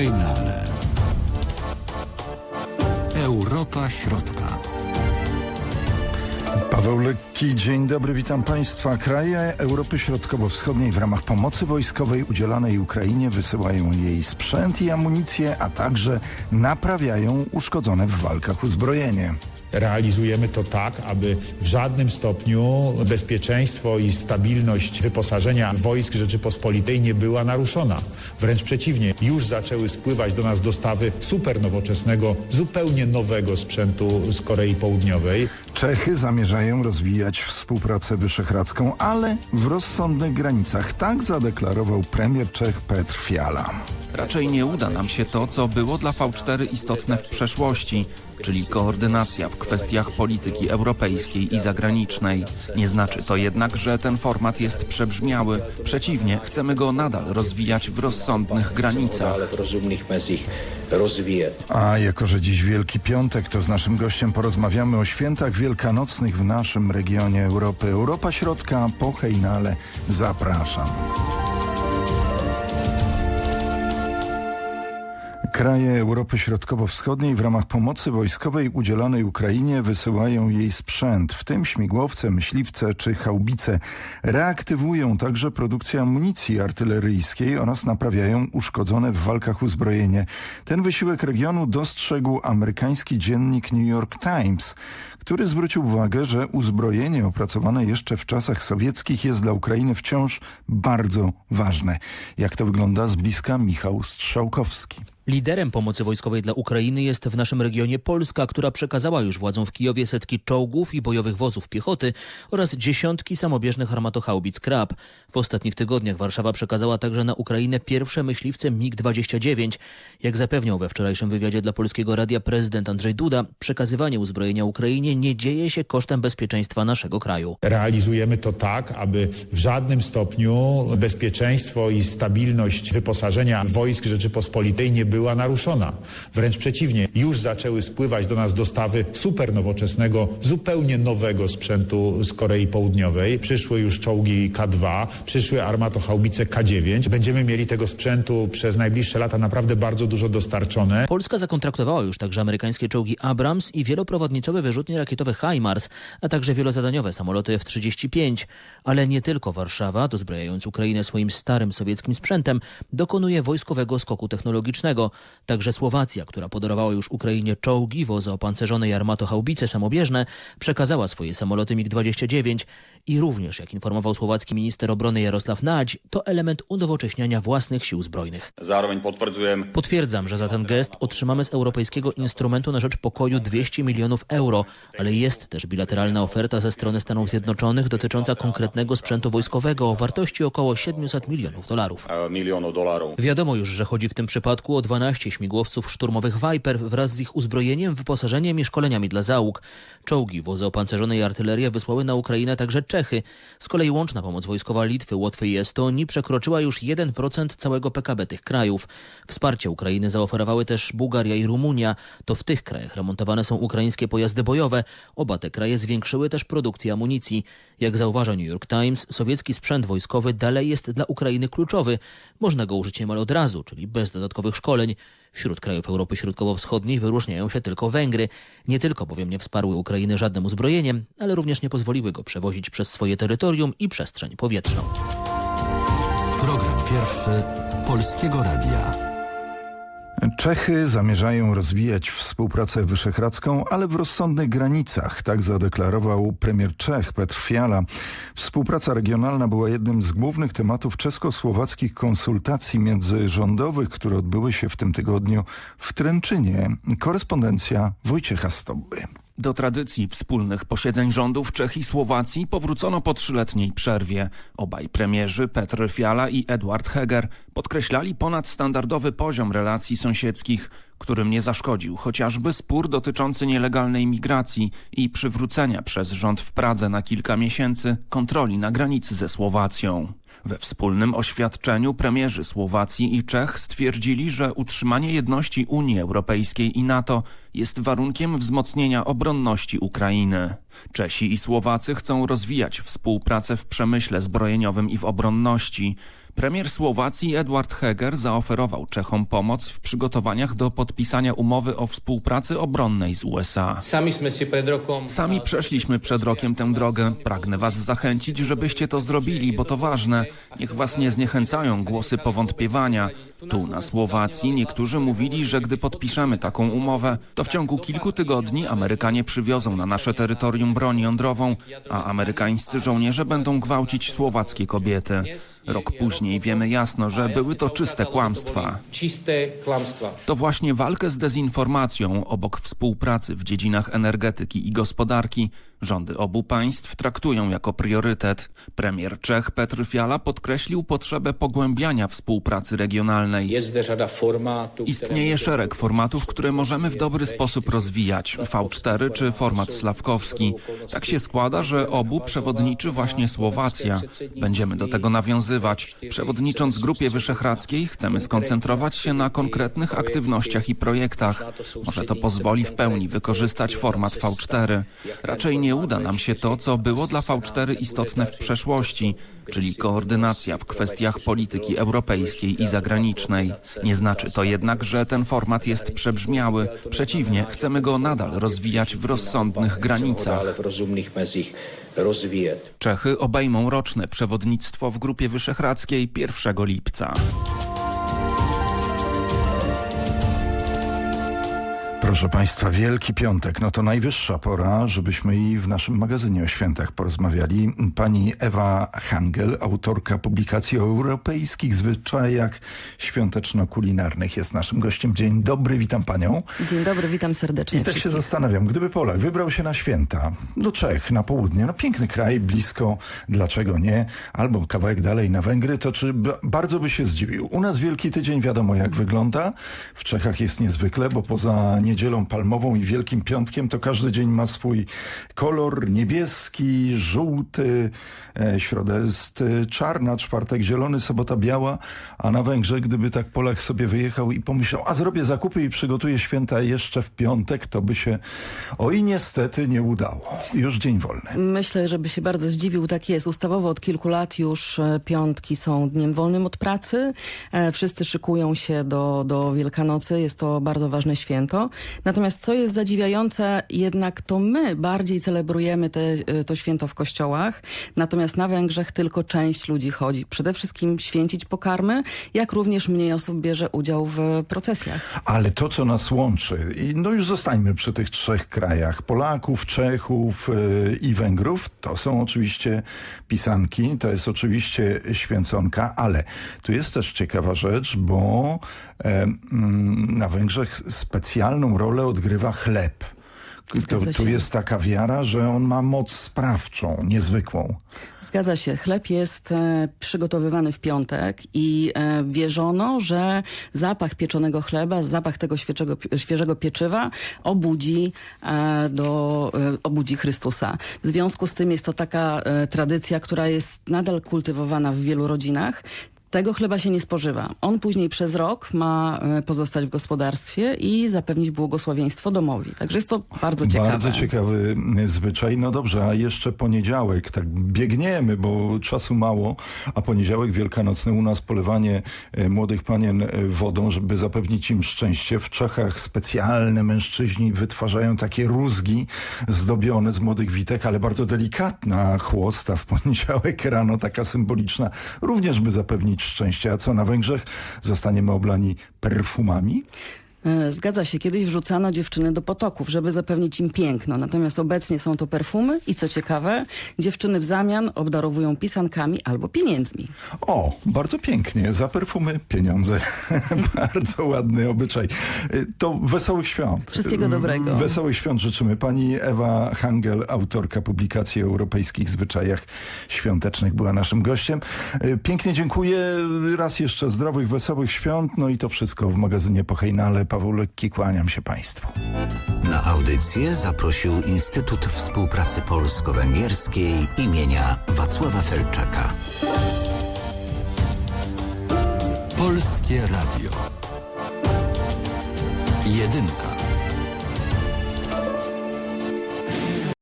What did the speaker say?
hejnale. Europa Środka. Paweł Lekki, dzień dobry, witam Państwa. Kraje Europy Środkowo-Wschodniej w ramach pomocy wojskowej udzielanej Ukrainie wysyłają jej sprzęt i amunicję, a także naprawiają uszkodzone w walkach uzbrojenie. Realizujemy to tak, aby w żadnym stopniu bezpieczeństwo i stabilność wyposażenia wojsk Rzeczypospolitej nie była naruszona. Wręcz przeciwnie, już zaczęły spływać do nas dostawy super nowoczesnego, zupełnie nowego sprzętu z Korei Południowej. Czechy zamierzają rozwijać współpracę wyszehradzką, ale w rozsądnych granicach. Tak zadeklarował premier Czech Petr Fiala. Raczej nie uda nam się to, co było dla V4 istotne w przeszłości, czyli koordynacja w kwestiach polityki europejskiej i zagranicznej. Nie znaczy to jednak, że ten format jest przebrzmiały. Przeciwnie, chcemy go nadal rozwijać w rozsądnych granicach. ale w rozumnych mezích rozvíjet. A jako, że dziś Wielki Piątek, to z naszym gościem porozmawiamy o świętach wielkanocnych w naszym regionie Europy. Europa Środka po hejnale. Zapraszam. Kraje Europy Środkowo-Wschodniej w ramach pomocy wojskowej udzielanej Ukrainie wysyłają jej sprzęt, w tym śmigłowce, myśliwce czy haubice. Reaktywują także produkcję amunicji artyleryjskiej oraz naprawiają uszkodzone w walkach uzbrojenie. Ten wysiłek regionu dostrzegł amerykański dziennik New York Times, który zwrócił uwagę, że uzbrojenie opracowane jeszcze w czasach sowieckich jest dla Ukrainy wciąż bardzo ważne. Jak to wygląda z bliska Michał Strzałkowski. Liderem pomocy wojskowej dla Ukrainy jest w naszym regionie Polska, która przekazała już władzom w Kijowie setki czołgów i bojowych wozów piechoty oraz dziesiątki samobieżnych armatochaubic Krab. W ostatnich tygodniach Warszawa przekazała także na Ukrainę pierwsze myśliwce MiG-29. Jak zapewniał we wczorajszym wywiadzie dla Polskiego Radia prezydent Andrzej Duda, przekazywanie uzbrojenia Ukrainie nie dzieje się kosztem bezpieczeństwa naszego kraju. Realizujemy to tak, aby w żadnym stopniu bezpieczeństwo i stabilność wyposażenia wojsk Rzeczypospolitej nie była naruszona. Wręcz przeciwnie, już zaczęły spływać do nas dostawy super nowoczesnego, zupełnie nowego sprzętu z Korei Południowej. Przyszły już czołgi K2, przyszły armatochaubice K9. Będziemy mieli tego sprzętu przez najbliższe lata naprawdę bardzo dużo dostarczone. Polska zakontraktowała już także amerykańskie czołgi Abrams i wieloprowadnicowe wyrzutnie rakietowe HIMARS, a także wielozadaniowe samoloty F-35. Ale nie tylko Warszawa, dozbrajając Ukrainę swoim starym sowieckim sprzętem, dokonuje wojskowego skoku technologicznego. Także Słowacja, która podarowała już Ukrainie czołgi, wozy opancerzone i armatochaubice samobieżne, przekazała swoje samoloty MiG-29 i również, jak informował słowacki minister obrony Jarosław Nadź, to element unowocześniania własnych sił zbrojnych. Potwierdzam, że za ten gest otrzymamy z Europejskiego Instrumentu na Rzecz Pokoju 200 milionów euro, ale jest też bilateralna oferta ze strony Stanów Zjednoczonych dotycząca konkretnego sprzętu wojskowego o wartości około 700 milionów dolarów. Wiadomo już, że chodzi w tym przypadku o 12 śmigłowców szturmowych Viper wraz z ich uzbrojeniem, wyposażeniem i szkoleniami dla załóg. Czołgi, wozy opancerzone i artylerię wysłały na Ukrainę także Czechy. Z kolei łączna pomoc wojskowa Litwy, Łotwy i Estonii przekroczyła już 1% całego PKB tych krajów. Wsparcie Ukrainy zaoferowały też Bułgaria i Rumunia. To w tych krajach remontowane są ukraińskie pojazdy bojowe. Oba te kraje zwiększyły też produkcję amunicji. Jak zauważa New York Times, sowiecki sprzęt wojskowy dalej jest dla Ukrainy kluczowy. Można go użyć niemal od razu, czyli bez dodatkowych szkoleń. Wśród krajów Europy Środkowo-Wschodniej wyróżniają się tylko Węgry. Nie tylko bowiem nie wsparły Ukrainy żadnym uzbrojeniem, ale również nie pozwoliły go przewozić przez swoje terytorium i przestrzeń powietrzną. Program pierwszy Polskiego Radia. Czechy zamierzają rozwijać współpracę wyszehradzką, ale w rozsądnych granicach, tak zadeklarował premier Czech Petr Fiala. Współpraca regionalna była jednym z głównych tematów czesko-słowackich konsultacji międzyrządowych, które odbyły się w tym tygodniu w Tręczynie. Korespondencja Wojciecha Stobby. Do tradycji wspólnych posiedzeń rządów Czech i Słowacji powrócono po trzyletniej przerwie. Obaj premierzy, Petr Fiala i Edward Heger, podkreślali ponadstandardowy poziom relacji sąsiedzkich, którym nie zaszkodził chociażby spór dotyczący nielegalnej migracji i przywrócenia przez rząd w Pradze na kilka miesięcy kontroli na granicy ze Słowacją. We wspólnym oświadczeniu premierzy Słowacji i Czech stwierdzili, że utrzymanie jedności Unii Europejskiej i NATO jest warunkiem wzmocnienia obronności Ukrainy. Czesi i Słowacy chcą rozwijać współpracę w przemyśle zbrojeniowym i w obronności. Premier Słowacji Edward Heger zaoferował Czechom pomoc w przygotowaniach do podpisania umowy o współpracy obronnej z USA. Sami przeszliśmy przed rokiem tę drogę. Pragnę was zachęcić, żebyście to zrobili, bo to ważne. Niech was nie zniechęcają głosy powątpiewania. Tu na Słowacji niektórzy mówili, że gdy podpiszemy taką umowę, to w ciągu kilku tygodni Amerykanie przywiozą na nasze terytorium broń jądrową, a amerykańscy żołnierze będą gwałcić słowackie kobiety. Rok później wiemy jasno, że były to czyste kłamstwa. To właśnie walkę z dezinformacją obok współpracy w dziedzinach energetyki i gospodarki rządy obu państw traktują jako priorytet. Premier Czech Petr Fiala podkreślił potrzebę pogłębiania współpracy regionalnej. Istnieje szereg formatów, które możemy w dobry sposób rozwijać. V4 czy format slawkowski. Tak się składa, że obu przewodniczy właśnie Słowacja. Będziemy do tego nawiązywać. Przewodnicząc Grupie Wyszehradzkiej chcemy skoncentrować się na konkretnych aktywnościach i projektach. Może to pozwoli w pełni wykorzystać format V4. Raczej nie uda nam się to, co było dla V4 istotne w przeszłości, czyli koordynacja w kwestiach polityki europejskiej i zagranicznej. Nie znaczy to jednak, że ten format jest przebrzmiały. Przeciwnie, chcemy go nadal rozwijać w rozsądnych granicach. Czechy obejmą roczne przewodnictwo w Grupie Wyszehradzkiej 1 lipca. Proszę Państwa, Wielki Piątek, no to najwyższa pora, żebyśmy i w naszym magazynie o świętach porozmawiali. Pani Ewa Hangel, autorka publikacji o europejskich zwyczajach świąteczno-kulinarnych jest naszym gościem. Dzień dobry, witam Panią. Dzień dobry, witam serdecznie. I tak się zastanawiam, gdyby Polak wybrał się na święta do Czech, na południe, no piękny kraj, blisko, dlaczego nie, albo kawałek dalej na Węgry, to czy bardzo by się zdziwił. U nas Wielki Tydzień wiadomo jak wygląda, w Czechach jest niezwykle, bo poza niedzielą palmową i Wielkim Piątkiem to każdy dzień ma swój kolor niebieski, żółty, e, środa jest czarna, czwartek zielony, sobota biała, a na Węgrzech gdyby tak Polak sobie wyjechał i pomyślał, a zrobię zakupy i przygotuję święta jeszcze w piątek, to by się oj niestety nie udało. Już dzień wolny. Myślę, żeby się bardzo zdziwił. Tak jest. Ustawowo od kilku lat już e, piątki są dniem wolnym od pracy. E, Wszyscy szykują się do, do Wielkanocy. Jest to bardzo ważne święto. Natomiast co jest zadziwiające, jednak to my bardziej celebrujemy te, e, to święto w kościołach. Natomiast na Węgrzech tylko część ludzi chodzi. Przede wszystkim święcić pokarmy, jak również mniej osób bierze udział w procesjach. Ale to, co nas łączy, no już zostańmy przy tych trzech krajach, Polaków, Czechów yy, i Węgrów, to są oczywiście pisanki, to jest oczywiście święconka, ale tu jest też ciekawa rzecz, bo e, mm, na Węgrzech specjalną rolę odgrywa chleb. To, tu jest taka wiara, że on ma moc sprawczą, niezwykłą. Zgadza się. Chleb jest e, przygotowywany w piątek i e, wierzono, że zapach pieczonego chleba, zapach tego świeżego, świeżego pieczywa obudzi, e, do, e, obudzi Chrystusa. W związku z tym jest to taka e, tradycja, która jest nadal kultywowana w wielu rodzinach. Tego chleba się nie spożywa. On później przez rok ma e, pozostać w gospodarstwie i zapewnić błogosławieństwo domowi. Także jest to bardzo ciekawe. Bardzo ciekawy y, zwyczaj. No dobrze, a jeszcze poniedziałek, tak biegniemy, bo czasu mało, a poniedziałek wielkanocny u nas polewanie y, młodych panien wodą, żeby zapewnić im szczęście. W Czechach specjalne mężczyźni wytwarzają takie rózgi zdobione z młodych witek, ale bardzo delikatna chłosta w poniedziałek rano, taka symboliczna, również by zapewnić szczęście. A co na Węgrzech? Zostaniemy oblani perfumami? E, Zgadza się, kiedyś wrzucano dziewczyny do potoków, żeby zapewnić im piękno. Natomiast obecnie są to perfumy i co ciekawe, dziewczyny w zamian obdarowują pisankami albo pieniędzmi. O, bardzo pięknie. Za perfumy pieniądze. bardzo ładny obyczaj. Y, To wesołych świąt. Wszystkiego dobrego. Wesołych świąt życzymy. Pani Ewa Hangel, autorka publikacji o europejskich zwyczajach świątecznych, była naszym gościem. Y, Pięknie dziękuję. Raz jeszcze zdrowych, wesołych świąt. No i to wszystko w magazynie po Hejnale. Paweł Lekki, kłaniam się Państwu. Na audycję zaprosił Instytut Współpracy Polsko-Węgierskiej imienia Wacława Felczaka. Polskie Radio. Jedynka.